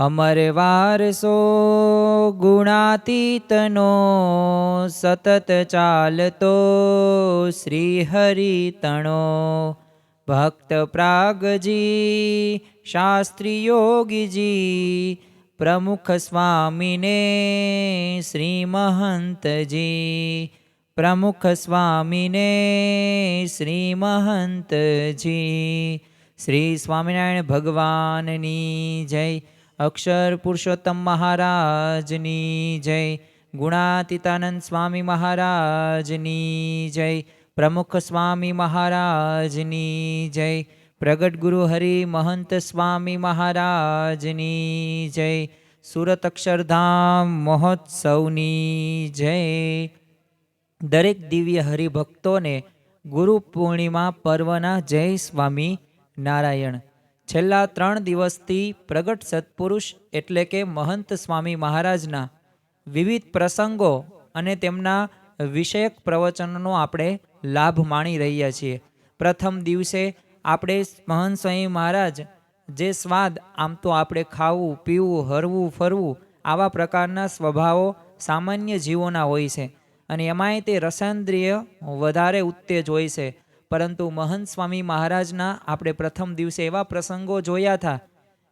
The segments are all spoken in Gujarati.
અમર વારસો ગુણાતીતનો સતત ચાલતો શ્રી હરિતણો ભક્ત પ્રાગજી, શાસ્ત્રી યોગીજી, પ્રમુખ સ્વામીને શ્રી મહંતજી પ્રમુખ સ્વામીને શ્રી મહંતજી શ્રી સ્વામિનારાયણ ભગવાનની જય. અક્ષર પુરુષોત્તમ મહારાજની જય. ગુણાતીતાનંદ સ્વામી મહારાજની જય. પ્રમુખ સ્વામી મહારાજની જય. પ્રગટ ગુરુ હરિ મહંત સ્વામી મહારાજની જય. સુરત અક્ષરધામ મહોત્સવની જય. દરેક દિવ્ય હરિભક્તોને ગુરુ પૂર્ણિમા પર્વના જય સ્વામી નારાયણ. છેલ્લા ત્રણ દિવસથી પ્રગટ સત્પુરુષ એટલે કે મહંત સ્વામી મહારાજના વિવિધ પ્રસંગો અને તેમના વિષયક પ્રવચનનો આપણે લાભ માણી રહ્યા છીએ. પ્રથમ દિવસે આપણે મહંત સ્વામી મહારાજ જે સ્વાદ આમ તો આપણે ખાવું, પીવું, હરવું, ફરવું આવા પ્રકારના સ્વભાવો સામાન્ય જીવોના હોય છે અને એમાંય તે રસેન્દ્રિય વધારે ઉત્તેજ હોય છે. પરંતુ મહંત સ્વામી મહારાજના આપણે પ્રથમ દિવસે એવા પ્રસંગો જોયા હતા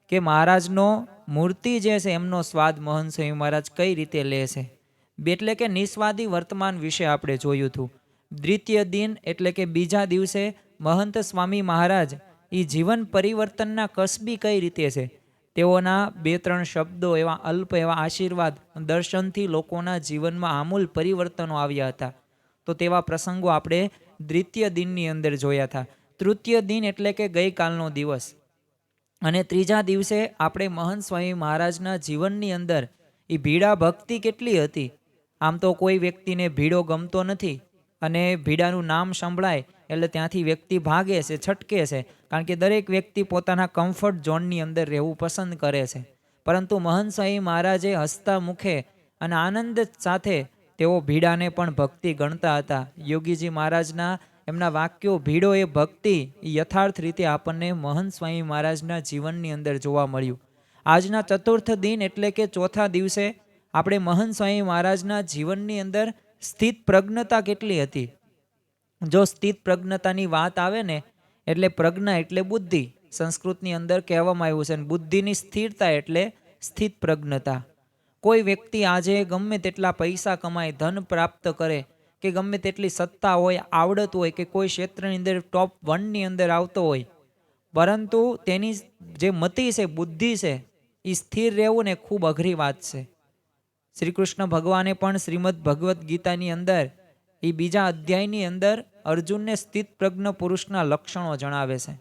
કે મહારાજનો મૂર્તિ જે છે એમનો સ્વાદ મહંત સ્વામી મહારાજ કઈ રીતે લે છે? એટલે કે નિસ્વાદી વર્તમાન વિશે આપણે જોયું હતું. દ્વિતીય દિન એટલે કે બીજા દિવસે મહંત સ્વામી મહારાજ એ જીવન પરિવર્તનના કસબી કઈ રીતે છે? તેઓના બે ત્રણ શબ્દો એવા અલ્પ એવા આશીર્વાદ દર્શનથી લોકોના જીવનમાં આમૂલ પરિવર્તનો આવ્યા હતા. તો તેવા પ્રસંગો આપણે દ્વિતીય દિનની અંદર જોયા હતા. તૃતીય દિન એટલે કે ગઈકાલનો દિવસ. અને ત્રીજા દિવસે આપણે મહંત સ્વામી મહારાજના જીવનની અંદર એ ભીડા ભક્તિ કેટલી હતી? આમ તો કોઈ વ્યક્તિને ભીડો ગમતો નથી અને ભીડાનું નામ સંભળાય એટલે ત્યાંથી વ્યક્તિ ભાગે છે, છટકે છે. કારણ કે દરેક વ્યક્તિ પોતાના કમ્ફર્ટ ઝોનની અંદર રહેવું પસંદ કરે છે. પરંતુ મહંત સ્વામી મહારાજે હસતા મુખે અને આનંદ સાથે તેઓ ભીડાને પણ ભક્તિ ગણતા હતા. યોગીજી મહારાજના એમના વાક્યો ભીડો એ ભક્તિ યથાર્થ રીતે આપણને મહંત સ્વામી મહારાજના જીવનની અંદર જોવા મળ્યું. આજના ચતુર્થ દિન એટલે કે ચોથા દિવસે આપણે મહંત સ્વામી મહારાજના જીવનની અંદર સ્થિત પ્રજ્ઞતા કેટલી હતી? જો સ્થિત પ્રજ્ઞતાની વાત આવે ને, એટલે પ્રજ્ઞા એટલે બુદ્ધિ. સંસ્કૃતની અંદર કહેવામાં આવ્યું છે અને બુદ્ધિની સ્થિરતા એટલે સ્થિત પ્રજ્ઞતા. કોઈ વ્યક્તિ આજે ગમે તેટલા પૈસા કમાય, ધન પ્રાપ્ત કરે, કે ગમે તેટલી સત્તા હોય, આવડત હોય, કે કોઈ ક્ષેત્રની અંદર ટોપ વનની અંદર આવતો હોય, પરંતુ તેની જે મતિ છે, બુદ્ધિ છે એ સ્થિર રહેવું ને ખૂબ અઘરી વાત છે. શ્રી કૃષ્ણ ભગવાને પણ શ્રીમદ ભગવદ્ ગીતાની અંદર એ બીજા અધ્યાયની અંદર અર્જુનને સ્થિત પ્રજ્ઞ પુરુષના લક્ષણો જણાવે છે.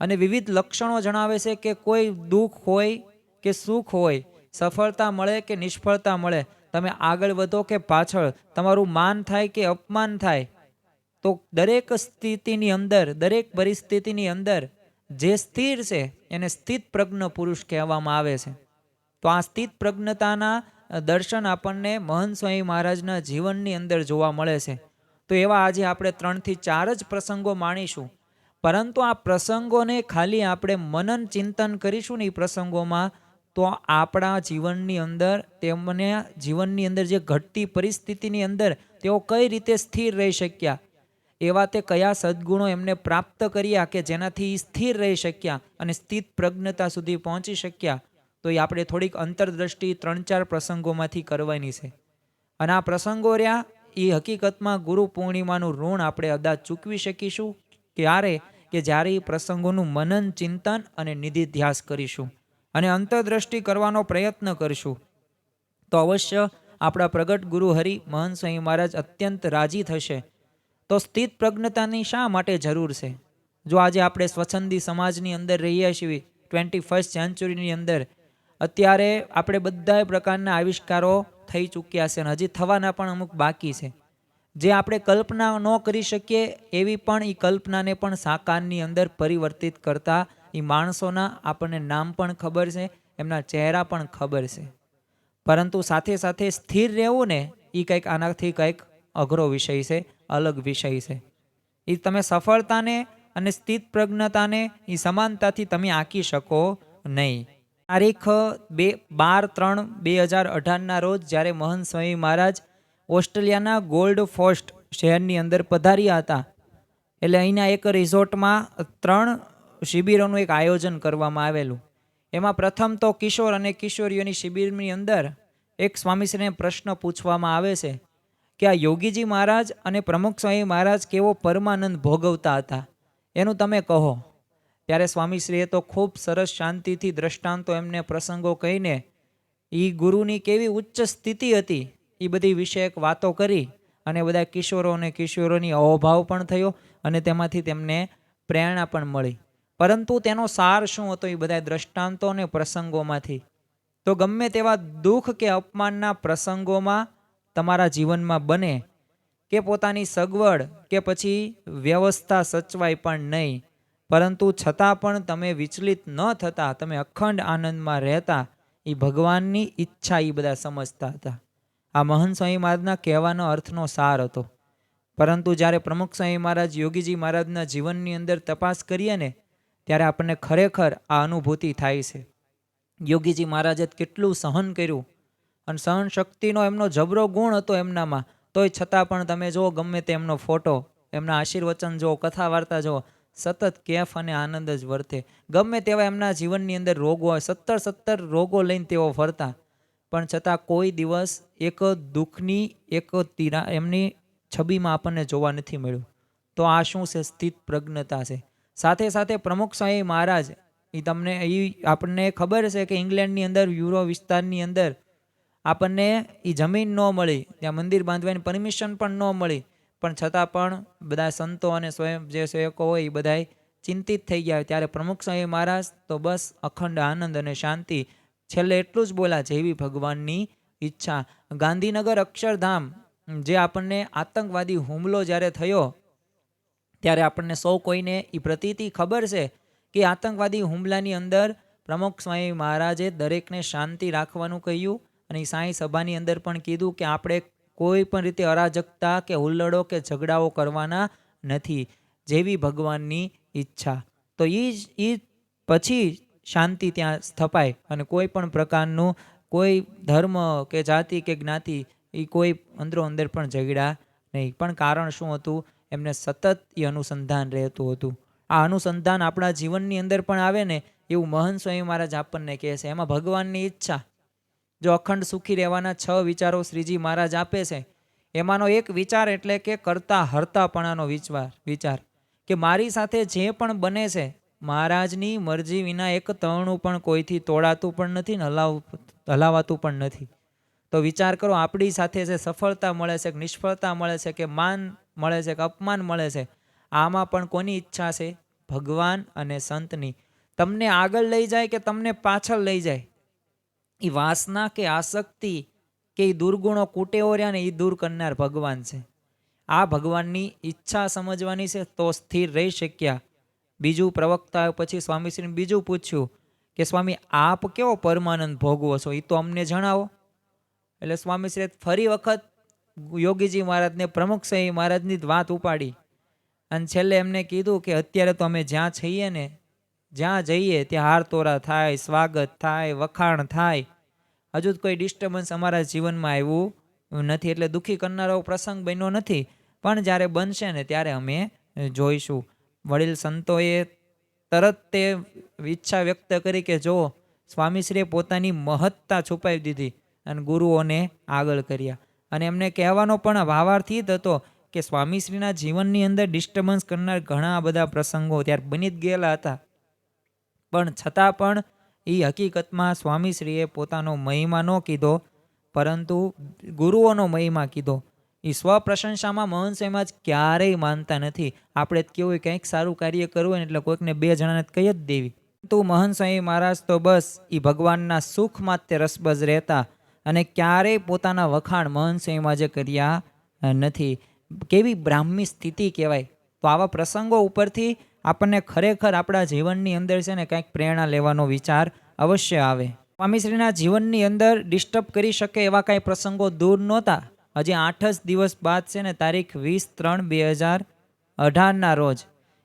અને વિવિધ લક્ષણો જણાવે છે કે કોઈ દુઃખ હોય, કે સુખ હોય સફળતા મળે કે નિષ્ફળતા મળે? તમે આગળ વધો કે પાછળ? તમારું માન થાય કે અપમાન થાય? તો દરેક સ્થિતિની અંદર, દરેક પરિસ્થિતિની અંદર જે સ્થિર છે, એને સ્થિત પ્રજ્ઞ પુરુષ કહેવામાં આવે છે. તો આ સ્થિત પ્રજ્ઞતાના દર્શન આપણને મહંત સ્વામી મહારાજના જીવનની અંદર જોવા મળે છે. તો એવા આજે આપણે ત્રણથી ચાર જ પ્રસંગો માણીશું. પરંતુ આ પ્રસંગોને ખાલી આપણે મનન ચિંતન કરીશું ને એ પ્રસંગોમાં તો આપણા જીવનની અંદર તેમને જીવનની અંદર જે ઘટતી પરિસ્થિતિની અંદર તેઓ કઈ રીતે સ્થિર રહી શક્યા? એવા તે કયા સદગુણો એમને પ્રાપ્ત કર્યા કે જેનાથી સ્થિર રહી શક્યા અને સ્થિત પ્રજ્ઞતા સુધી પહોંચી શક્યા? તો એ આપણે થોડીક અંતરદ્રષ્ટિ ત્રણ ચાર પ્રસંગોમાંથી કરવાની છે. અને આ પ્રસંગો રહ્યા એ હકીકતમાં ગુરુ પૂર્ણિમાનું ઋણ આપણે અદા ચૂકવી શકીશું ક્યારે? કે જ્યારે એ પ્રસંગોનું મનન, ચિંતન અને નિધિધ્યાસ કરીશું. અને અંતરદ્રષ્ટિ કરવાનો પ્રયત્ન કરશું. તો અવશ્ય આપણા પ્રગટ ગુરુ હરિ મહંત સ્વામી મહારાજ અત્યંત રાજી થશે. તો સ્થિત પ્રજ્ઞતાની શા માટે જરૂર છે? જો આજે આપણે સ્વચ્છંદી સમાજની અંદર રહીએ છીએ ટ્વેન્ટી ફર્સ્ટ સેન્ચુરીની અંદર, અત્યારે આપણે બધા પ્રકારના આવિષ્કારો થઈ ચૂક્યા છે અને હજી થવાના પણ અમુક બાકી છે. જે આપણે કલ્પના ન કરી શકીએ, એવી પણ એ કલ્પનાને પણ સાકારની અંદર પરિવર્તિત કરતા એ માણસોના આપણને નામ પણ ખબર છે, એમના ચહેરા પણ ખબર છે. પરંતુ સાથે સાથે સ્થિર રહેવું ને એ કંઈક આનાથી કંઈક અઘરો વિષય છે, અલગ વિષય છે. એ તમે સફળતાને અને સ્થિત પ્રજ્ઞતાને એ સમાનતાથી તમે આંકી શકો નહીં. તારીખ બે બાર ત્રણ બે હજાર અઢારના રોજ જ્યારે મહંત સ્વામી મહારાજ ઓસ્ટ્રેલિયાના ગોલ્ડ ફોસ્ટ શહેરની અંદર પધાર્યા હતા, એટલે અહીંના એક રિઝોર્ટમાં ત્રણ શિબિરોનું એક આયોજન કરવામાં આવેલું. એમાં પ્રથમ તો કિશોર અને કિશોરીઓની શિબિરની અંદર એક સ્વામીશ્રીને પ્રશ્ન પૂછવામાં આવે છે કે આ યોગીજી મહારાજ અને પ્રમુખ સ્વામી મહારાજ કેવો પરમાનંદ ભોગવતા હતા? એનું તમે કહો. ત્યારે સ્વામીશ્રીએ તો ખૂબ સરસ શાંતિથી દ્રષ્ટાંતો એમને પ્રસંગો કહીને એ ગુરુની કેવી ઉચ્ચ સ્થિતિ હતી એ બધી વિષયક વાતો કરી અને બધા કિશોરો અને કિશોરોની અહોભાવ પણ થયો અને તેમાંથી તેમને પ્રેરણા પણ મળી. પરંતુ તેનો સાર શું હતો એ બધા દ્રષ્ટાંતો અને પ્રસંગોમાંથી. તો ગમે તેવા દુઃખ કે અપમાનના પ્રસંગોમાં તમારા જીવનમાં બને કે પોતાની સગવડ કે પછી વ્યવસ્થા સચવાય પણ નહીં, પરંતુ છતાં પણ તમે વિચલિત ન થતા, તમે અખંડ આનંદમાં રહેતા, એ ભગવાનની ઈચ્છા એ બધા સમજતા હતા. આ મહંત સ્વામી મહારાજના કહેવાનો અર્થનો સાર હતો. પરંતુ જ્યારે પ્રમુખ સ્વામી મહારાજ યોગીજી મહારાજના જીવનની અંદર તપાસ કરીએ ને ત્યારે આપણને ખરેખર આ અનુભૂતિ થાય છે. યોગીજી મહારાજે કેટલું સહન કર્યું અને સહન શક્તિનો એમનો જબરો ગુણ હતો એમનામાં, તોય છતાં પણ તમે જુઓ, ગમે તે એમનો ફોટો, એમના આશીર્વચન જુઓ કથા વાર્તા જુઓ, સતત કેફ અને આનંદ જ વર્તે. ગમે તેવા એમના જીવનની અંદર રોગો હોય, સત્તર સત્તર રોગો લઈને તેઓ ફરતા, પણ છતાં કોઈ દિવસ એક દુઃખની, એક તીરા, એમની છબીમાં આપણને જોવા નથી મળ્યું. તો આ શું છે? સ્થિત પ્રજ્ઞતા છે. સાથે સાથે પ્રમુખ સ્વામી મહારાજ એ તમને એ આપણને ખબર છે કે ઇંગ્લેન્ડની અંદર, યુરો વિસ્તારની અંદર આપણને એ જમીન ન મળી, ત્યાં મંદિર બાંધવાની પરમિશન પણ ન મળી. પણ છતાં પણ બધા સંતો અને સ્વયં, જે સેવકો હોય એ બધાય ચિંતિત થઈ ગયા ત્યારે પ્રમુખ સ્વામી મહારાજ તો બસ અખંડ આનંદ અને શાંતિ, છેલ્લે એટલું જ બોલા જેવી ભગવાનની ઈચ્છા. ગાંધીનગર અક્ષરધામ, જે આપણને આતંકવાદી હુમલો જ્યારે થયો ત્યારે આપણને સૌ કોઈને એ પ્રતીતિ ખબર છે કે આતંકવાદી હુમલાની અંદર પ્રમુખ સ્વામી મહારાજે દરેકને શાંતિ રાખવાનું કહ્યું અને સાંઈ સભાની અંદર પણ કીધું કે આપણે કોઈ પણ રીતે અરાજકતા કે હુલ્લડો કે ઝઘડાઓ કરવાના નથી જેવી ભગવાનની ઈચ્છા. તો એ જ એ પછી શાંતિ ત્યાં સ્થપાય અને કોઈ પણ પ્રકારનું કોઈ ધર્મ કે જાતિ કે જ્ઞાતિ એ કોઈ અંદરો અંદર પણ ઝઘડા નહીં. પણ કારણ શું હતું? એમને સતત એ અનુસંધાન રહેતું હતું. આ અનુસંધાન આપણા જીવનની અંદર પણ આવે ને એવું મહંત સ્વામી મહારાજ આપણને કહે છે. એમાં ભગવાનની ઈચ્છા. જો અખંડ સુખી રહેવાના છ વિચારો શ્રીજી મહારાજ આપે છે, એમાંનો એક વિચાર એટલે કે કરતા હરતાપણાનો વિચાર વિચાર. કે મારી સાથે જે પણ બને છે, મહારાજની મરજી વિના એક તણું પણ કોઈથી તોડાતું પણ નથી ને હલાવ, હલાવાતું પણ નથી. તો વિચાર કરો, આપણી સાથે જે સફળતા મળે છે, કે નિષ્ફળતા મળે છે, કે માન મળે છે કે અપમાન મળે છે? આમાં પણ કોની ઈચ્છા છે? ભગવાન અને સંતની. તમને આગળ લઈ જાય કે તમને પાછળ લઈ જાય? એ વાસના કે આસક્તિ કે એ દુર્ગુણો કુટેવો રહ્યા ને એ દૂર કરનાર ભગવાન છે. આ ભગવાનની ઈચ્છા સમજવાની છે તો સ્થિર રહી શક્યા. બીજું પ્રવક્તા પછી સ્વામીશ્રીને બીજું પૂછ્યું કે, સ્વામી, આપ કેવો પરમાનંદ ભોગવો છો? એ તો અમને જણાવો. એટલે સ્વામીશ્રીએ ફરી વખત યોગીજી મહારાજને, પ્રમુખ સ્વામી મહારાજની જ વાત ઉપાડી. અને છેલ્લે એમને કીધું કે અત્યારે તો અમે જ્યાં છીએ ને, જ્યાં જઈએ ત્યાં હાર તોરા થાય, સ્વાગત થાય, વખાણ થાય. હજુ જ કોઈ ડિસ્ટર્બન્સ અમારા જીવનમાં આવ્યું નથી, એટલે દુઃખી કરનારો પ્રસંગ બન્યો નથી. પણ જ્યારે બનશે ને ત્યારે અમે જોઈશું. વડીલ સંતોએ તરત તે ઈચ્છા વ્યક્ત કરી કે જો સ્વામીશ્રીએ પોતાની મહત્તા છુપાવી દીધી અને ગુરુઓને આગળ કર્યા. અને એમને કહેવાનો પણ ભાવાર્થ જ હતો કે સ્વામીશ્રીના જીવનની અંદર ડિસ્ટર્બન્સ કરનાર ઘણા બધા પ્રસંગો ત્યારે બની જ ગયેલા હતા. પણ છતાં પણ એ હકીકતમાં સ્વામીશ્રીએ પોતાનો મહિમા ન કીધો, પરંતુ ગુરુઓનો મહિમા કીધો. એ સ્વપ્રશંસામાં મહંત જ ક્યારેય માનતા નથી. આપણે કેવું કંઈક સારું કાર્ય કરવું એટલે કોઈકને બે જણાને કહી જ દેવી. તો મહંસ મહારાજ તો બસ, એ ભગવાનના સુખમાં જ તે રસબજ રહેતા. અને ક્યારેય પોતાના વખાણ મહંત સ્વામી મહારાજે કર્યા નથી. કેવી બ્રાહ્મી સ્થિતિ કહેવાય. તો આવા પ્રસંગો ઉપરથી આપણને ખરેખર આપણા જીવનની અંદર છે ને કંઈક પ્રેરણા લેવાનો વિચાર અવશ્ય આવે. સ્વામીશ્રીના જીવનની અંદર ડિસ્ટર્બ કરી શકે એવા કાંઈ પ્રસંગો દૂર નહોતા. હજી આઠ જ દિવસ બાદ છે ને તારીખ વીસ ત્રણ બે હજાર અઢારના રોજ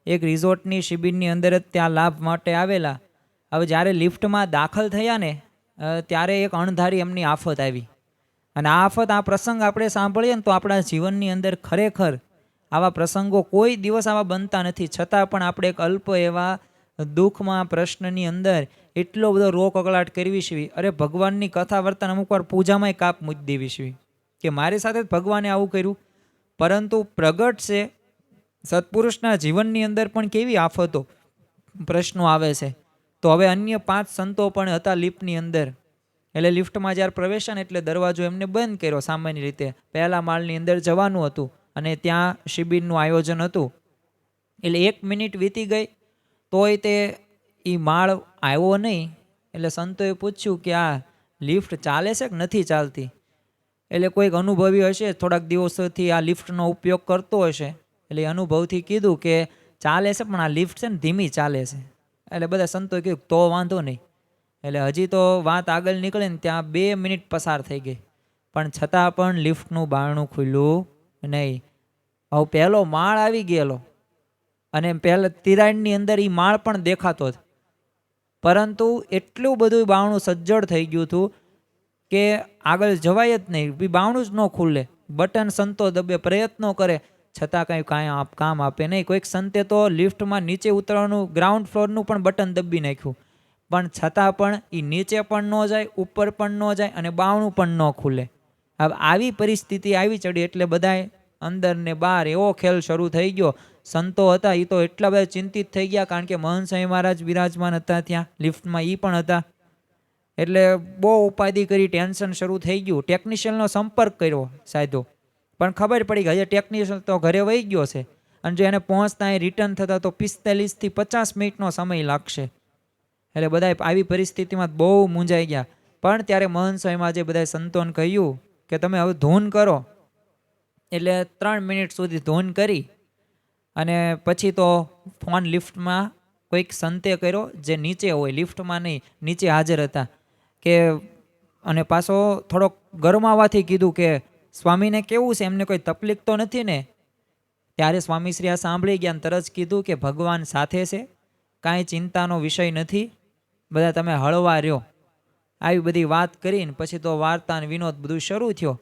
એક રિઝોર્ટની શિબિરની અંદર જ ત્યાં લાભ માટે આવેલા. હવે જ્યારે લિફ્ટમાં દાખલ થયા ને ત્યારે એક અણધારી એમની આફત આવી. અને આ આફત, આ પ્રસંગ આપણે સાંભળીએ ને તો આપણા જીવનની અંદર ખરેખર આવા પ્રસંગો કોઈ દિવસ આવા બનતા નથી. છતાં પણ આપણે એક અલ્પ એવા દુઃખમાં, પ્રશ્નની અંદર એટલો બધો રોક અકળાટ કરવી છે. અરે, ભગવાનની કથા વર્તન અમુક વાર પૂજામાંય કાપ મૂકી દેવી છે. કે મારી સાથે જ ભગવાને આવું કર્યું. પરંતુ પ્રગટ છે, સત્પુરુષના જીવનની અંદર પણ કેવી આફતો, પ્રશ્નો આવે છે. તો હવે અન્ય પાંચ સંતો પણ હતા લિફ્ટની અંદર. એટલે લિફ્ટમાં જ્યારે પ્રવેશન એટલે દરવાજો એમને બંધ કર્યો સામાન્ય રીતે. પહેલા માળની અંદર જવાનું હતું અને ત્યાં શિબિરનું આયોજન હતું. એટલે એક મિનિટ વીતી ગઈ, તોય તે એ માળ આવ્યો નહીં. એટલે સંતોએ પૂછ્યું કે આ લિફ્ટ ચાલે છે કે નથી ચાલતી? એટલે કોઈક અનુભવી હશે, થોડાક દિવસોથી આ લિફ્ટનો ઉપયોગ કરતો હશે. એટલે અનુભવથી કીધું કે ચાલે છે, પણ આ લિફ્ટ છે ને ધીમી ચાલે છે. એટલે બધા સંતોએ કીધું તો વાંધો નહીં. એટલે હજી તો વાત આગળ નીકળે ને ત્યાં બે મિનિટ પસાર થઈ ગઈ. પણ છતાં પણ લિફ્ટનું બારણું ખુલ્યું નહીં. હવે પહેલો માળ આવી ગયેલો. અને પહેલા તિરાડની અંદર એ માળ પણ દેખાતો જ. પરંતુ એટલું બધું બાવણું સજ્જડ થઈ ગયું હતું કે આગળ જવાય જ નહીં. બી બાવણું જ ન ખુલે. બટન સંતો દબે, પ્રયત્નો કરે. છતાં કંઈ કાંઈ આપ કામ આપે નહીં. કોઈક સંતે તો લિફ્ટમાં નીચે ઉતરવાનું, ગ્રાઉન્ડ ફ્લોરનું પણ બટન દબી નાખ્યું. પણ છતાં પણ એ નીચે પણ ન જાય, ઉપર પણ ન જાય અને બાવણું પણ ન ખુલે. હવે આવી પરિસ્થિતિ આવી ચડી એટલે બધાય અંદર ને બહાર એવો ખેલ શરૂ થઈ ગયો. સંતો હતા એ તો એટલા બધા ચિંતિત થઈ ગયા કારણ કે સ્વામી મહારાજ બિરાજમાન હતા ત્યાં, લિફ્ટમાં એ પણ હતા. એટલે બહુ ઉપાધિ કરી, ટેન્શન શરૂ થઈ ગયું. ટેકનિશિયનનો સંપર્ક કર્યો સાધો. પણ ખબર પડી કે હજી ટેકનિશિયન તો ઘરે વહી ગયો છે. અને જો એને પહોંચતા અહીં રિટર્ન થતા તો પિસ્તાલીસથી પચાસ મિનિટનો સમય લાગશે. એટલે બધા આવી પરિસ્થિતિમાં બહુ મૂંઝાઈ ગયા. પણ ત્યારે મહંત સ્વામીમાં જે બધા સંતોન કહ્યું કે તમે હવે ધૂન કરો. એટલે ત્રણ મિનિટ સુધી ધૂન કરી. અને પછી તો ફોન લિફ્ટમાં કોઈક સંતે કર્યો જે નીચે હોય, લિફ્ટમાં નહીં, નીચે હાજર હતા. કે અને પાછો થોડોક ગરમાવાથી કીધું કે સ્વામીને કેવું છે? એમને કોઈ તકલીફ તો નથી ને? ત્યારે સ્વામીશ્રી આ સાંભળી ગયા તરત કીધું કે ભગવાન સાથે છે, કાંઈ ચિંતાનો વિષય નથી. બધા તમે હળવા રહ્યો. આવી બધી વાત કરીને પછી તો વાર્તા અને વિનોદ બધું શરૂ થયો.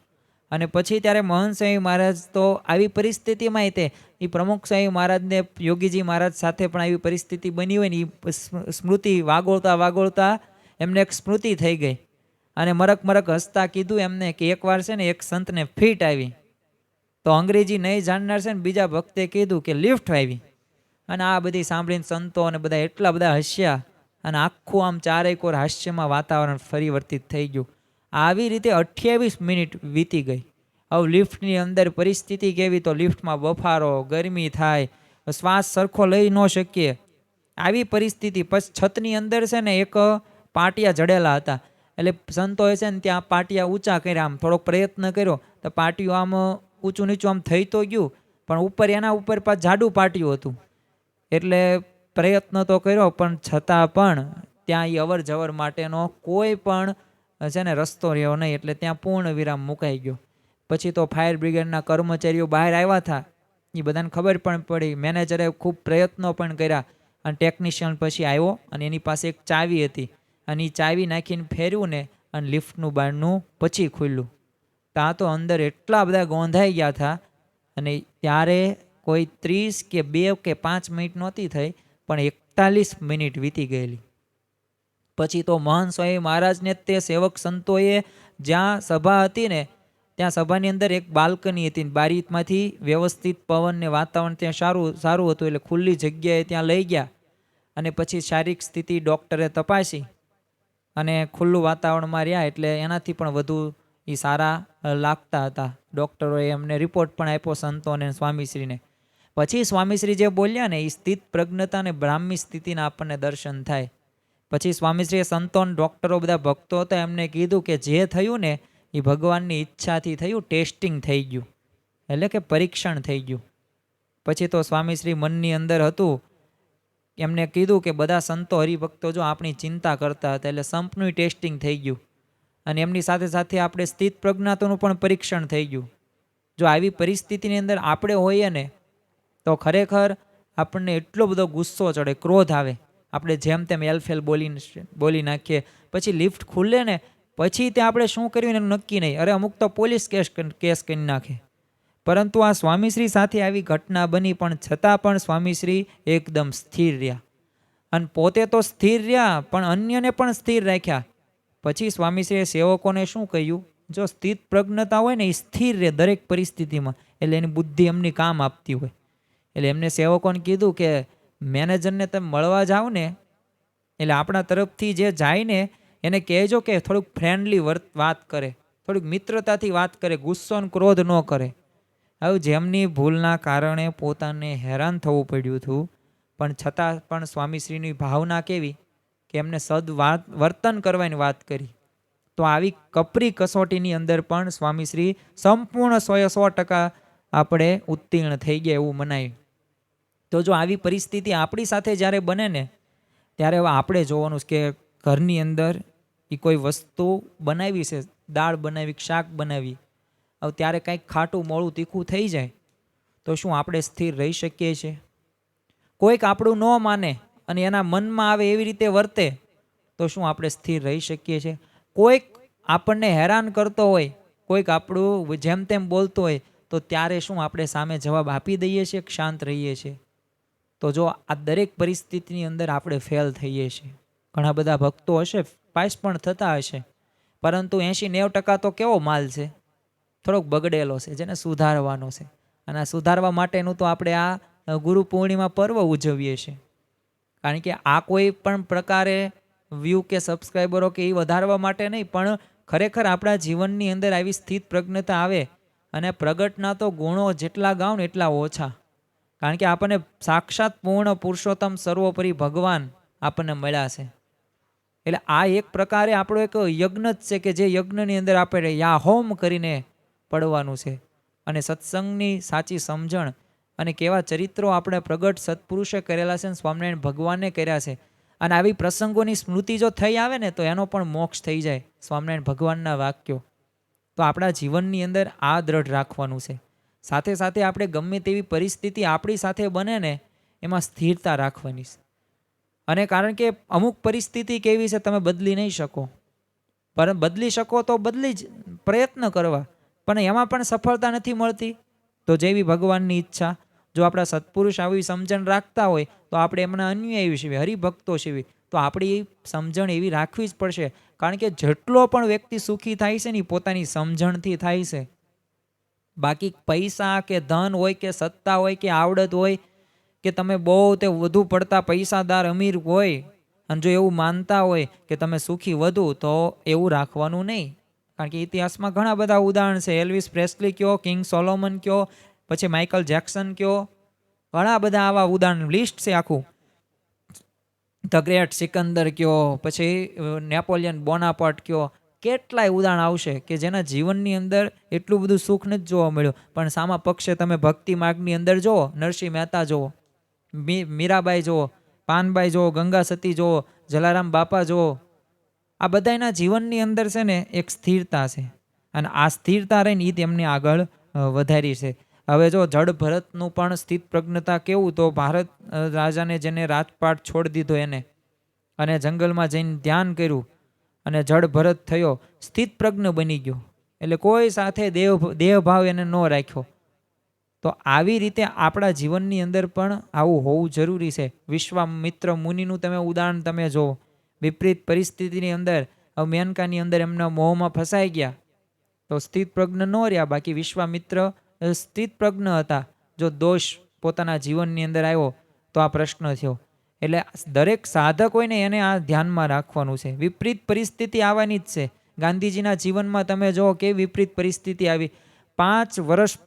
અને પછી ત્યારે મહંત સ્વામી મહારાજ તો આવી પરિસ્થિતિમાં તે. એ પ્રમુખ સ્વામી મહારાજને યોગીજી મહારાજ સાથે પણ આવી પરિસ્થિતિ બની હોય ને એ સ્મૃતિ વાગોળતા વાગોળતા એમને એક સ્મૃતિ થઈ ગઈ. અને મરક મરક હસતા કીધું એમને કે એકવાર છે ને એક સંતને ફીટ આવી. તો અંગ્રેજી નહીં જાણનાર છે ને બીજા ભક્તે કીધું કે લિફ્ટ આવી. અને આ બધી સાંભળીને સંતો અને બધા એટલા બધા હસ્યા અને આખું આમ ચારેય કોર હાસ્યમાં વાતાવરણ ફરિવર્તિત થઈ ગયું. આવી રીતે અઠ્યાવીસ મિનિટ વીતી ગઈ. હવે લિફ્ટની અંદર પરિસ્થિતિ કેવી તો લિફ્ટમાં બફારો, ગરમી થાય, શ્વાસ સરખો લઈ ન શકીએ. આવી પરિસ્થિતિ પછી છતની અંદર છે ને એક પાટિયા જડેલા હતા. એટલે સંતોએ છે ને ત્યાં પાટિયા ઊંચા કર્યા, આમ થોડોક પ્રયત્ન કર્યો, તો પાટિયું આમ ઊંચું નીચું આમ થઈ તો ગયું, પણ ઉપર એના ઉપર પાછું જાડું પાટિયું હતું. એટલે પ્રયત્ન તો કર્યો, પણ છતાં પણ ત્યાં એ અવર જવર માટેનો કોઈ પણ છે ને રસ્તો રહ્યો નહીં, એટલે ત્યાં પૂર્ણ વિરામ મુકાઈ ગયો. પછી તો ફાયર બ્રિગેડના કર્મચારીઓ બહાર આવ્યા હતા એ બધાને ખબર પણ પડી, મેનેજરે ખૂબ પ્રયત્નો પણ કર્યા, અને ટેકનિશિયન પછી આવ્યો, અને એની પાસે એક ચાવી હતી. અને ચાવી નાખીને ફેર્યું ને અને લિફ્ટનું બારણું પછી ખુલ્લું. ત્યાં તો અંદર એટલા બધા ગોંધાઈ ગયા હતા અને ત્યારે કોઈ ત્રીસ કે બે કે પાંચ મિનિટ નહોતી થઈ, પણ એકતાલીસ મિનિટ વીતી ગયેલી. પછી તો મહાન સ્વામી મહારાજને તે સેવક સંતોએ જ્યાં સભા હતી ને, ત્યાં સભાની અંદર એક બાલ્કની હતી બારીમાંથી વ્યવસ્થિત પવન ને વાતાવરણ ત્યાં સારું સારું હતું એટલે ખુલ્લી જગ્યાએ ત્યાં લઈ ગયા. અને પછી શારીરિક સ્થિતિ ડૉક્ટરે તપાસી. અને ખુલ્લું વાતાવરણમાં રહ્યા એટલે એનાથી પણ વધુ એ સારા લાગતા હતા. ડૉક્ટરોએ એમને રિપોર્ટ પણ આપ્યો સંતો અને સ્વામીશ્રીને. પછી સ્વામીશ્રી જે બોલ્યા ને એ સ્થિત પ્રજ્ઞતા અને બ્રાહ્મી સ્થિતિના આપણને દર્શન થાય. પછી સ્વામીશ્રીએ સંતોન ડૉક્ટરો બધા ભક્તો હતા, એમને કીધું કે જે થયું ને એ ભગવાનની ઈચ્છાથી થયું, ટેસ્ટિંગ થઈ ગયું. એટલે કે પરીક્ષણ થઈ ગયું. પછી તો સ્વામીશ્રી મનની અંદર હતું એમને કીધું કે બધા સંતો હરિભક્તો જો આપણી ચિંતા કરતા હતા એટલે સંપનું ટેસ્ટિંગ થઈ ગયું. અને એમની સાથે સાથે આપણે સ્થિત પ્રજ્ઞાતોનું પણ પરીક્ષણ થઈ ગયું. જો આવી પરિસ્થિતિની અંદર આપણે હોઈએ ને, તો ખરેખર આપણને એટલો બધો ગુસ્સો ચડે, ક્રોધ આવે. આપણે જેમ તેમ એલફેલ બોલી બોલી નાખીએ. પછી લિફ્ટ ખુલે ને, પછી ત્યાં આપણે શું કર્યું એનું નક્કી નહીં. અરે અમુક તો પોલીસ કેસ કેસ કરી નાખે. પરંતુ આ સ્વામીશ્રી સાથે આવી ઘટના બની, પણ છતાં પણ સ્વામીશ્રી એકદમ સ્થિર રહ્યા. અને પોતે તો સ્થિર રહ્યા, પણ અન્યને પણ સ્થિર રાખ્યા. પછી સ્વામીશ્રીએ સેવકોને શું કહ્યું? જો સ્થિત પ્રજ્ઞતા હોય ને એ સ્થિર રહે દરેક પરિસ્થિતિમાં. એટલે એની બુદ્ધિ એમની કામ આપતી હોય. એટલે એમને સેવકોને કીધું કે, મેનેજરને તમે મળવા જાઓ ને, એટલે આપણા તરફથી જે જાય ને, એને કહેજો કે થોડુંક ફ્રેન્ડલી વર્ત, વાત કરે. થોડીક મિત્રતાથી વાત કરે, ગુસ્સો અને ક્રોધ ન કરે. હવે જેમની ભૂલના કારણે પોતાને હેરાન થવું પડ્યું હતું, પણ છતાં પણ સ્વામીશ્રીની ભાવના કેવી કે એમને સદ વાત વર્તન કરવાની વાત કરી. તો આવી કપરી કસોટીની અંદર પણ સ્વામીશ્રી સંપૂર્ણ સોએ સો ટકા આપણે ઉત્તીર્ણ થઈ ગયા એવું મનાય. તો જો આવી પરિસ્થિતિ આપણી સાથે જ્યારે બને ને, ત્યારે આપણે જોવાનું કે ઘરની અંદર એ કોઈ વસ્તુ બનાવી છે, દાળ બનાવી શાક બનાવી. હવે ત્યારે કંઈક ખાટું મોળું તીખું થઈ જાય, તો શું આપણે સ્થિર રહી શકીએ છીએ? કોઈક આપણું ન માને અને એના મનમાં આવે એવી રીતે વર્તે, તો શું આપણે સ્થિર રહી શકીએ છીએ? કોઈક આપણને હેરાન કરતો હોય, કોઈક આપણું જેમ તેમ બોલતો હોય, તો ત્યારે શું આપણે સામે જવાબ આપી દઈએ છીએ, શાંત રહીએ છીએ? તો જો આ દરેક પરિસ્થિતિની અંદર આપણે ફેલ થઈએ છીએ. ઘણા બધા ભક્તો હશે પાસ પણ થતા હશે, પરંતુ એંશી નેવ ટકા તો કેવો માલ છે? થોડોક બગડેલો છે, જેને સુધારવાનો છે. અને આ સુધારવા માટેનું તો આપણે આ ગુરુ પૂર્ણિમા પર્વ ઉજવીએ છીએ. કારણ કે આ કોઈ પણ પ્રકારે વ્યૂ કે સબસ્ક્રાઈબરો કે એ વધારવા માટે નહીં, પણ ખરેખર આપણા જીવનની અંદર આવી સ્થિત પ્રજ્ઞતા આવે અને પ્રગટના તો ગુણો જેટલા ગાવ ને એટલા ઓછા. કારણ કે આપણને સાક્ષાત પૂર્ણ પુરુષોત્તમ સર્વોપરી ભગવાન આપણને મળ્યા છે. એટલે આ એક પ્રકારે આપણો એક યજ્ઞ જ છે કે જે યજ્ઞની અંદર આપણે યા હોમ કરીને પડવાનું છે. અને સત્સંગની સાચી સમજણ અને કેવા ચરિત્રો આપણે પ્રગટ સત્પુરુષે કરેલા છે અને સ્વામિનારાયણ ભગવાને કર્યા છે. અને આવી પ્રસંગોની સ્મૃતિ જો થઈ આવે ને, તો એનો પણ મોક્ષ થઈ જાય સ્વામિનારાયણ ભગવાનના વાક્યો. તો આપણા જીવનની અંદર આ દ્રઢ રાખવાનું છે. સાથે સાથે આપણે ગમે તેવી પરિસ્થિતિ આપણી સાથે બને ને, એમાં સ્થિરતા રાખવાની છે. અને કારણ કે અમુક પરિસ્થિતિ કેવી છે, તમે બદલી નહીં શકો. પર બદલી શકો તો બદલી જ, પ્રયત્ન કરવા. પણ એમાં પણ સફળતા નથી મળતી. તો જેવી ભગવાનની ઈચ્છા, જો આપણા સત્પુરુષ આવી સમજણ રાખતા હોય, તો આપણે એમના અન્યાયી છીએ હરિભક્તો છીએ તો આપણી સમજણ એવી રાખવી જ પડશે. કારણ કે જેટલો પણ વ્યક્તિ સુખી થાય છે ને પોતાની સમજણથી થાય છે. બાકી પૈસા કે ધન હોય કે સત્તા હોય કે આવડત હોય, કે તમે બહુ તે વધુ પડતા પૈસાદાર અમીર હોય, અને જો એવું માનતા હોય કે તમે સુખી વધુ, તો એવું રાખવાનું નહીં. કારણ કે ઇતિહાસમાં ઘણા બધા ઉદાહરણ છે. એલ્વિસ પ્રેસ્લી કયો, કિંગ સોલોમન કયો, પછી માઇકલ જેક્સન કયો. ઘણા બધા આવા ઉદાહરણ લિસ્ટ છે આખું. ધ ગ્રેટ સિકંદર કયો, પછી નેપોલિયન બોનાપાર્ટ કયો. કેટલાય ઉદાહરણ આવશે કે જેના જીવનની અંદર એટલું બધું સુખ નથી જોવા મળ્યું. પણ સામા પક્ષે તમે ભક્તિ માર્ગની અંદર જુઓ, નરસિંહ મહેતા જુઓ મીરાબાઈ જુઓ, પાનબાઈ જુઓ, ગંગા સતી જુઓ, જલારામ બાપા જુઓ આ બધાના જીવનની અંદર છે ને એક સ્થિરતા છે. અને આ સ્થિરતા રહીને એ તેમને આગળ વધારી છે. હવે જો જડ ભરતનું પણ સ્થિત પ્રજ્ઞતા કેવું તો ભારત રાજાને જેને રાજપાટ છોડી દીધો એને, અને જંગલમાં જઈને ધ્યાન કર્યું, અને જડ ભરત થયો સ્થિત પ્રજ્ઞ બની ગયો. એટલે કોઈ સાથે દેહ દેહભાવ એને ન રાખ્યો. તો આવી રીતે આપણા જીવનની અંદર પણ આવું હોવું જરૂરી છે. વિશ્વામિત્ર મુનિનું તમે ઉદાહરણ તમે જુઓ. વિપરીત પરિસ્થિતિની અંદર હવે મેનકાની અંદર એમના મોહમાં ફસાઈ ગયા. તો સ્થિત પ્રજ્ઞ ન રહ્યા, બાકી વિશ્વામિત્ર સ્થિત પ્રજ્ઞ હતા. જો દોષ પોતાના જીવનની અંદર આવ્યો, તો આ પ્રશ્ન થયો. એટલે દરેક સાધક હોય ને, એને આ ધ્યાનમાં રાખવાનું છે. વિપરીત પરિસ્થિતિ આવવાની જ છે. ગાંધીજીના જીવનમાં તમે જુઓ કે વિપરીત પરિસ્થિતિ આવી. પાંચ વર્ષ,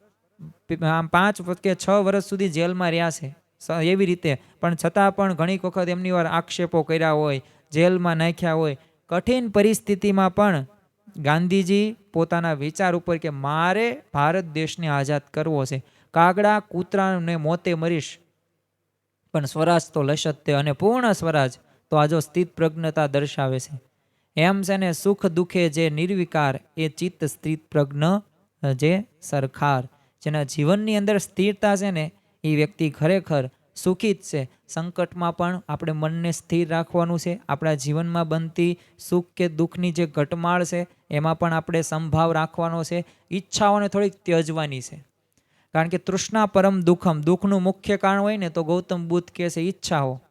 આમ પાંચ કે છ વર્ષ સુધી જેલમાં રહ્યા છે. એવી રીતે. પણ છતાં પણ ઘણી વખત એમની વાર આક્ષેપો કર્યા હોય. જેલમાં નાખ્યા હોય. કઠિન પરિસ્થિતિમાં પણ ગાંધીજી પોતાના વિચાર ઉપર કે મારે ભારત દેશને આઝાદ કરવો છે. કાગડા કૂતરાને મોતે મરીશ. પણ સ્વરાજ તો લશત તે અને પૂર્ણ સ્વરાજ તો આજો સ્થિત પ્રજ્ઞતા દર્શાવે છે. એમ છે ને સુખ દુઃખે જે નિર્વિકાર એ ચિત્ત સ્થિત પ્રજ્ઞ જે સરખાર. જેના જીવનની અંદર સ્થિરતા છે ને એ વ્યક્તિ ખરેખર સુખી જ છે. સંકટમાં પણ આપણે મનને સ્થિર રાખવાનું છે, આપણા જીવનમાં બનતી સુખ કે દુઃખની જે ઘટમાળ છે, એમાં પણ આપણે સંભાવ રાખવાનો છે, ઈચ્છાઓને થોડીક ત્યજવાની છે. કારણ કે તૃષ્ણા પરમ દુઃખમ, દુઃખનું મુખ્ય કારણ હોય ને તો ગૌતમ બુદ્ધ કહે છે ઈચ્છાઓ.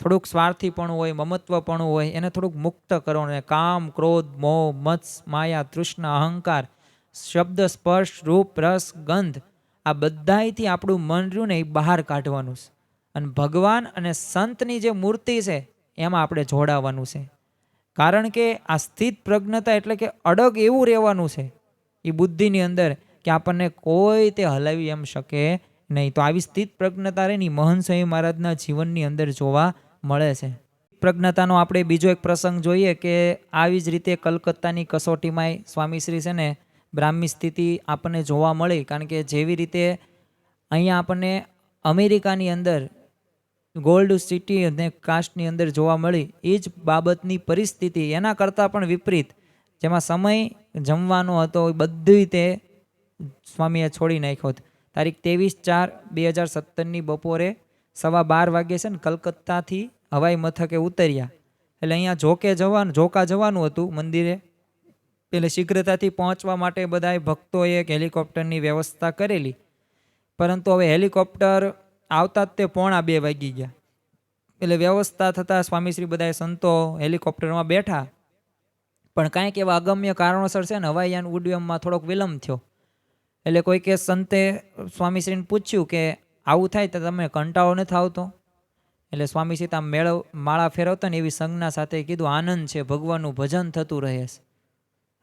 થોડુંક સ્વાર્થીપણું હોય, મમત્વપણું હોય, એને થોડુંક મુક્ત કરો ને કામ, ક્રોધ, મોહ, મત્સ, માયા, તૃષ્ણા, અહંકાર, શબ્દ, સ્પર્શ, રૂપ, રસ, ગંધ, આ બધાયથી આપણું મન રહ્યું ને એ બહાર કાઢવાનું છે. અને ભગવાન અને સંતની જે મૂર્તિ છે, એમાં આપણે જોડાવાનું છે. કારણ કે આ સ્થિત પ્રજ્ઞતા એટલે કે અડગ એવું રહેવાનું છે, એ બુદ્ધિની અંદર કે આપણને કોઈ તે હલાવી એમ શકે નહીં. તો આવી સ્થિત પ્રજ્ઞતા રહેની મહંત સ્વામી મહારાજના જીવનની અંદર જોવા મળે છે. પ્રજ્ઞતાનો આપણે બીજો એક પ્રસંગ જોઈએ કે આવી જ રીતે કલકત્તાની કસોટીમાંય સ્વામીશ્રી છે ને, બ્રાહ્મી સ્થિતિ આપણને જોવા મળી. કારણ કે જેવી રીતે અહીંયા આપણને અમેરિકાની અંદર ગોલ્ડ સિટી અને કાસ્ટની અંદર જોવા મળી, એ જ બાબતની પરિસ્થિતિ. એના કરતાં પણ વિપરીત, જેમાં સમય જમવાનો હતો, એ બધી તે સ્વામીએ છોડી નાખ્યો તારીખ ત્રેવીસ ચાર બે હજાર સત્તરની બપોરે સવા બાર વાગે છે ને, કલકત્તાથી હવાઈ મથકે ઉતર્યા. એટલે અહીંયા જોકે જવાનું જોકા જવાનું હતું મંદિરે. એટલે શીઘ્રતાથી પહોંચવા માટે બધાએ ભક્તોએ એક હેલિકોપ્ટરની વ્યવસ્થા કરેલી. પરંતુ હવે હેલિકોપ્ટર આવતા જ તે પોણા બે વાગી ગયા. એટલે વ્યવસ્થા થતાં સ્વામીશ્રી બધાએ સંતો હેલિકોપ્ટરમાં બેઠા. પણ કાંઈક એવા અગમ્ય કારણોસર છે ને હવાઈયાન ઉડ્ડયનમાં થોડોક વિલંબ થયો. એટલે કોઈ કે સંતે સ્વામીશ્રીને પૂછ્યું કે આવું થાય તો તમે કંટાળો નથી આવતો? એટલે સ્વામીશ્રી ત્યાં મેળવ, માળા ફેરવતા ને એવી સંજ્ઞા સાથે કીધું, આનંદ છે, ભગવાનનું ભજન થતું રહે છે.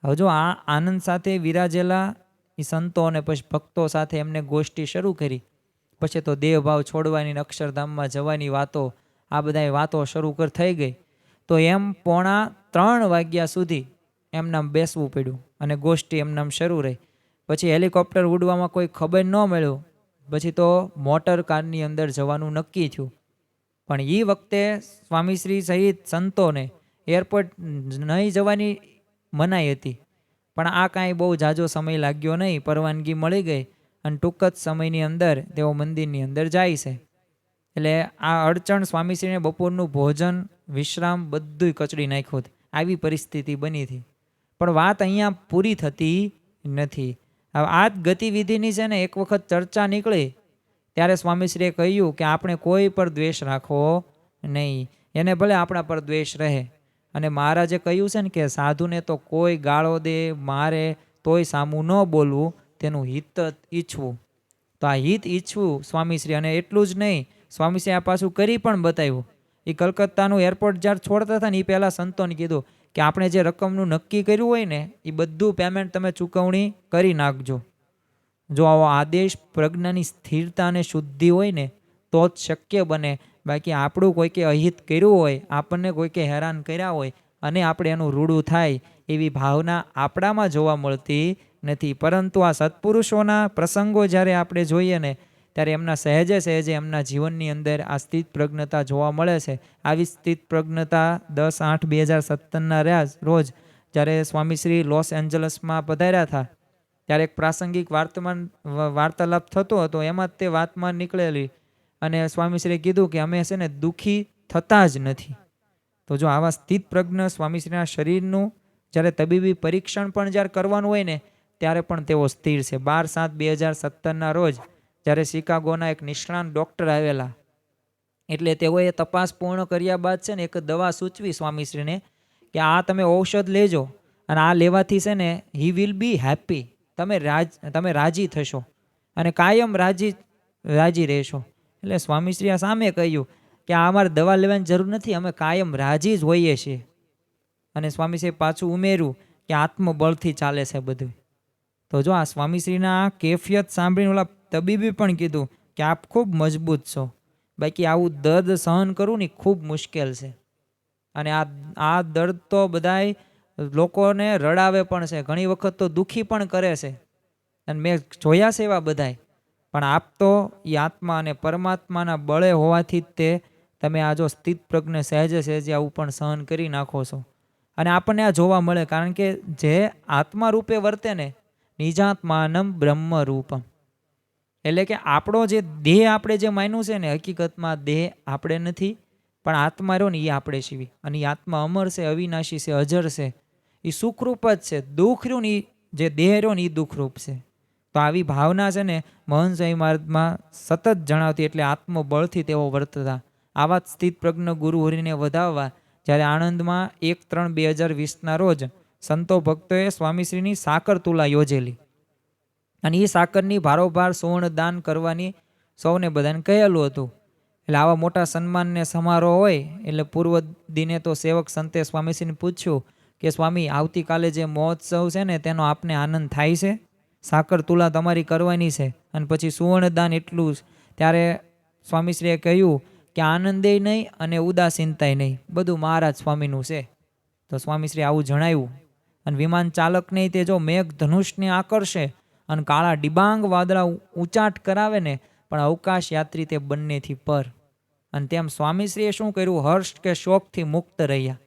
હવે જો આ આનંદ સાથે વિરાજેલા એ સંતો અને પછી ભક્તો સાથે એમને ગોષ્ઠી શરૂ કરી. પછી તો દેહભાવ છોડવાની ને અક્ષરધામમાં જવાની વાતો, આ બધાય વાતો શરૂ કર થઈ ગઈ. તો એમ પોણા ત્રણ વાગ્યા સુધી એમનામ બેસવું પડ્યું અને ગોષ્ઠી એમનામ શરૂ રહી. પછી હેલિકોપ્ટર ઉડવામાં કોઈ ખબર ન મળ્યું. પછી તો મોટર કારની અંદર જવાનું નક્કી થયું. પણ એ વખતે સ્વામીશ્રી સહિત સંતોને એરપોર્ટ નહીં જવાની મનાઈ હતી. પણ આ કાંઈ બહુ જાજો સમય લાગ્યો નહીં, પરવાનગી મળી ગઈ. અને ટૂંક જ સમયની અંદર તેઓ મંદિરની અંદર જાય છે. એટલે આ અડચણ સ્વામીશ્રીને બપોરનું ભોજન, વિશ્રામ બધું કચડી નાખ્યું આવી પરિસ્થિતિ બની હતી. પણ વાત અહીંયા પૂરી થતી નથી. આ જ ગતિવિધિની છે ને, એક વખત ચર્ચા નીકળી. ત્યારે સ્વામીશ્રીએ કહ્યું કે આપણે કોઈ પર દ્વેષ રાખવો નહીં. એને ભલે આપણા પર દ્વેષ રહે. અને મહારાજે કહ્યું છે ને કે સાધુને તો કોઈ ગાળો દે, મારે તોય સામું ન બોલવું. તેનું હિત ઈચ્છવું. તો આ હિત ઈચ્છવું સ્વામીશ્રી અને એટલું જ નહીં સ્વામીશ્રી આ પાછું કરી પણ બતાવ્યું. એ કલકત્તાનું એરપોર્ટ જ્યારે છોડતા હતા ને એ પહેલાં સંતોને કીધું કે આપણે જે રકમનું નક્કી કર્યું હોય ને એ બધું પેમેન્ટ તમે ચૂકવણી કરી નાખજો. જો આવો આદેશ પ્રજ્ઞાની સ્થિરતા અને શુદ્ધિ હોય ને, તો જ શક્ય બને. બાકી આપણું કોઈકે અહિત કર્યું હોય, આપણને કોઈકે હેરાન કર્યા હોય, અને આપણે એનું રૂડું થાય, એવી ભાવના આપણામાં જોવા મળતી નથી. પરંતુ આ સત્પુરુષોના પ્રસંગો જ્યારે આપણે જોઈએ ને, ત્યારે એમના સહેજે સહેજે એમના જીવનની અંદર આ સ્થિત પ્રજ્ઞતા જોવા મળે છે. આવી સ્થિત પ્રજ્ઞતા દસ આઠ બે હજાર સત્તરના રહ્યા રોજ જ્યારે સ્વામીશ્રી લોસ એન્જલસમાં પધાર્યા હતા, ત્યારે એક પ્રાસંગિક વાર્તમાન, વાર્તાલાપ થતો હતો. એમાં જ તે વાતમાં નીકળેલી અને સ્વામીશ્રીએ કીધું કે અમે છે ને દુઃખી થતા જ નથી. તો જો આવા સ્થિત પ્રજ્ઞ સ્વામીશ્રીના શરીરનું જ્યારે તબીબી પરીક્ષણ પણ જ્યારે કરવાનું હોય ને ત્યારે પણ તેઓ સ્થિર છે. બાર સાત બે હજાર સત્તરના રોજ જ્યારે શિકાગોના એક નિષ્ણાંત ડૉક્ટર આવેલા, એટલે તેઓએ તપાસ પૂર્ણ કર્યા બાદ છે ને એક દવા સૂચવી સ્વામીશ્રીને કે આ તમે ઔષધ લેજો અને આ લેવાથી છે ને હી વિલ બી હેપી. તમે રાજ, તમે રાજી થશો અને કાયમ રાજી રાજી રહેશો. એટલે સ્વામીશ્રી આ સામે કહ્યું કે આ અમારે દવા લેવાની જરૂર નથી, અમે કાયમ રાજી જ હોઈએ છીએ. અને સ્વામીશ્રીએ પાછું ઉમેર્યું કે આત્મબળથી ચાલે છે બધું. તો જો આ સ્વામીશ્રીના આ કેફિયત સાંભળીને ઓલા તબીબી પણ કીધું કે આપ ખૂબ મજબૂત છો. બાકી આવું દર્દ સહન કરવું ને ખૂબ મુશ્કેલ છે. અને આ આ દર્દ તો બધાય લોકોને રડાવે પણ છે. ઘણી વખત તો દુઃખી પણ કરે છે. અને મેં જોયા છે એવા બધાય. પણ આપ તો એ આત્મા અને પરમાત્માના બળે હોવાથી જ તે તમે આ જો સ્થિત પ્રજ્ઞ સહેજે સહેજે આવું પણ સહન કરી નાખો છો. અને આપણને આ જોવા મળે. કારણ કે જે આત્મા રૂપે વર્તે ને નિજાત્માનમ બ્રહ્મરૂપમ. એટલે કે આપણો જે દેહ આપણે જે માન્યું છે ને, હકીકતમાં દેહ આપણે નથી, પણ આત્મા રહ્યો ને એ આપણે સીવી અને એ આત્મા અમર છે, અવિનાશી છે, અજર છે. એ સુખરૂપ જ છે. દુઃખ રહ્યું ને એ જે દેહ રહ્યો ને એ દુઃખરૂપ છે. તો આવી ભાવના છે ને મહન સ્વામી મહારાજમાં સતત જણાવતી એટલે આત્મબળથી તેઓ વર્તતા. આવા જ સ્થિત પ્રજ્ઞ ગુરુ હરિને વધાવવા, જ્યારે આણંદમાં એક ત્રણ બે હજાર વીસના રોજ સંતો ભક્તોએ સ્વામીશ્રીની સાકર તુલા યોજેલી. અને એ સાકરની ભારોભાર સુવર્ણ દાન કરવાની સૌને બધાને કહેલું હતું. એટલે આવા મોટા સન્માનને સમારોહ હોય, એટલે પૂર્વ દિને તો સેવક સંતે સ્વામીશ્રીને પૂછ્યું કે, સ્વામી, આવતીકાલે જે મહોત્સવ છે ને, તેનો આપને આનંદ થાય છે? સાકર તુલા તમારી કરવાની છે. અને પછી સુવર્ણદાન એટલું જ. ત્યારે સ્વામીશ્રીએ કહ્યું કે, આનંદે નહીં અને ઉદાસીનતાય નહીં. બધું મહારાજ સ્વામીનું છે. તો સ્વામીશ્રી આવું જણાવ્યું. અને વિમાન ચાલકને તે જો મેઘ ધનુષને આકર્ષે અને કાળા ડિબાંગ વાદળા ઊંચાટ કરાવે ને, પણ અવકાશ યાત્રી તે બંનેથી પર. અને તેમ સ્વામીશ્રીએ શું કર્યું? હર્ષ કે શોકથી મુક્ત રહ્યા.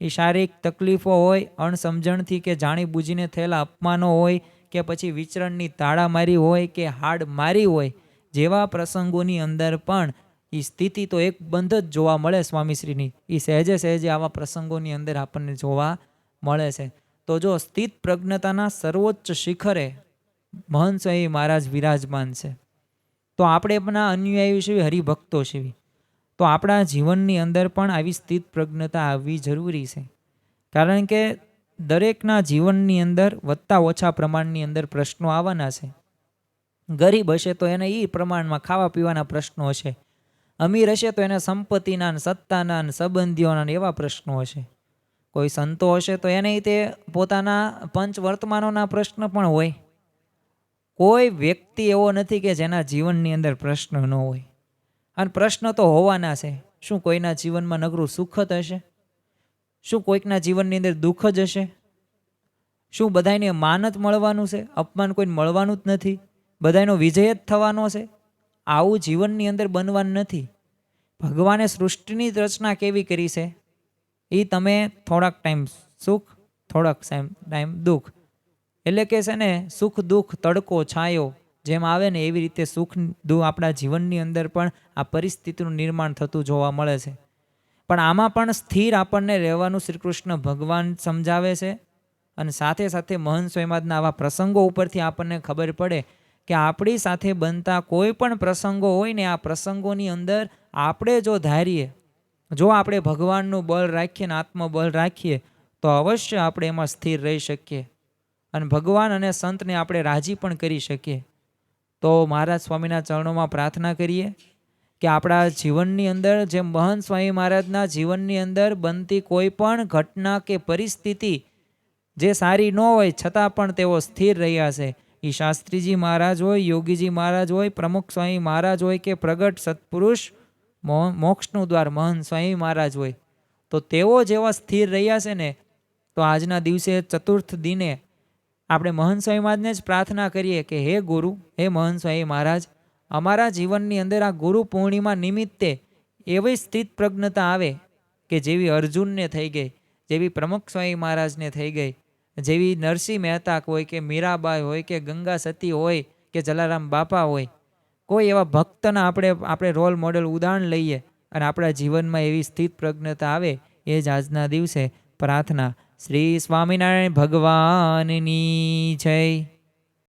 એ શારીરિક તકલીફો હોય, અણસમજણથી કે જાણીબૂજીને થયેલા અપમાનો હોય, કે પછી વિચરણની તાળા મારી હોય, કે હાડ મારી હોય, જેવા પ્રસંગોની અંદર પણ એ સ્થિતિ તો એક બંધ જ જોવા મળે સ્વામીશ્રીની. એ સહેજે સહેજે આવા પ્રસંગોની અંદર આપણને જોવા મળે છે. તો જો સ્થિત પ્રજ્ઞતાના સર્વોચ્ચ શિખરે મહંત સ્વામી મહારાજ વિરાજમાન છે. તો આપણે પણ અનુયાયી છીએ હરિભક્તો છીએ. તો આપણા જીવનની અંદર પણ આવી સ્થિત પ્રજ્ઞતા આવવી જરૂરી છે. કારણ કે દરેકના જીવનની અંદર વધતા ઓછા પ્રમાણની અંદર પ્રશ્નો આવવાના છે. ગરીબ હશે તો એને એ પ્રમાણમાં ખાવા પીવાના પ્રશ્નો હશે. અમીર હશે તો એને સંપત્તિના સત્તાના સંબંધીઓના એવા પ્રશ્નો હશે. કોઈ સંતો હશે તો એને તે પોતાના પંચ વર્તમાનોના પ્રશ્ન પણ હોય. કોઈ વ્યક્તિ એવો નથી કે જેના જીવનની અંદર પ્રશ્ન ન હોય. અને પ્રશ્ન તો હોવાના છે. શું કોઈના જીવનમાં નગરું સુખ જ હશે? શું કોઈકના જીવનની અંદર દુઃખ જ હશે? શું બધાને માન જ મળવાનું છે? અપમાન કોઈને મળવાનું જ નથી? બધાનો વિજય જ થવાનો છે? આવું જીવનની અંદર બનવાનું નથી. ભગવાને સૃષ્ટિની રચના કેવી કરી છે? એ તમે થોડાક ટાઈમ સુખ, થોડાક ટાઈમ દુઃખ. એટલે કે છે ને, સુખ, દુઃખ, તડકો, છાયો જેમ આવે ને એવી રીતે સુખ આપણા જીવનની અંદર પણ આ પરિસ્થિતિનું નિર્માણ થતું જોવા મળે છે. પણ આમાં પણ સ્થિર આપણને રહેવાનું શ્રી કૃષ્ણ ભગવાન સમજાવે છે અને સાથે સાથે મહન સ્વયંવાદના આવા પ્રસંગો ઉપરથી આપણને ખબર પડે કે આપણી સાથે બનતા કોઈ પણ પ્રસંગો હોય ને, આ પ્રસંગોની અંદર આપણે જો ધારીએ જો આપણે ભગવાનનું બળ રાખીએ ને આત્મબળ રાખીએ, તો અવશ્ય આપણે એમાં સ્થિર રહી શકીએ. અને ભગવાન અને સંતને આપણે રાજી પણ કરી શકીએ. તો મહારાજ સ્વામીના ચરણોમાં પ્રાર્થના કરીએ કે આપણા જીવનની અંદર, જેમ મહંત સ્વામી મહારાજના જીવનની અંદર બનતી કોઈ પણ ઘટના કે પરિસ્થિતિ જે સારી ન હોય, છતાં પણ તેઓ સ્થિર રહ્યા છે. એ શાસ્ત્રીજી મહારાજ હોય, યોગીજી મહારાજ હોય, પ્રમુખ સ્વામી મહારાજ હોય કે પ્રગટ સત્પુરુષ મોક્ષનું દ્વાર, મહંત સ્વામી મહારાજ હોય, તો તેઓ જેવા સ્થિર રહ્યા છે ને, તો આજના દિવસે ચતુર્થ દિને આપણે મહંત સ્વામી મહારાજને જ પ્રાર્થના કરીએ કે, હે ગુરુ, હે મહંત સ્વામી મહારાજ, અમારા જીવનની અંદર આ ગુરુ પૂર્ણિમા નિમિત્તે એવી સ્થિત પ્રજ્ઞતા આવે કે જેવી અર્જુનને થઈ ગઈ, જેવી પ્રમુખ સ્વામી મહારાજને થઈ ગઈ, જેવી નરસિંહ મહેતા હોય કે મીરાબાઈ હોય કે ગંગા સતી હોય કે જલારામ બાપા હોય કોઈ એવા ભક્તના આપણે આપણે રોલ મોડેલ ઉદાહરણ લઈએ અને આપણા જીવનમાં એવી સ્થિત પ્રજ્ઞતા આવે, એ જ આજના દિવસે પ્રાર્થના. શ્રી સ્વામિનારાયણ ભગવાનની જય.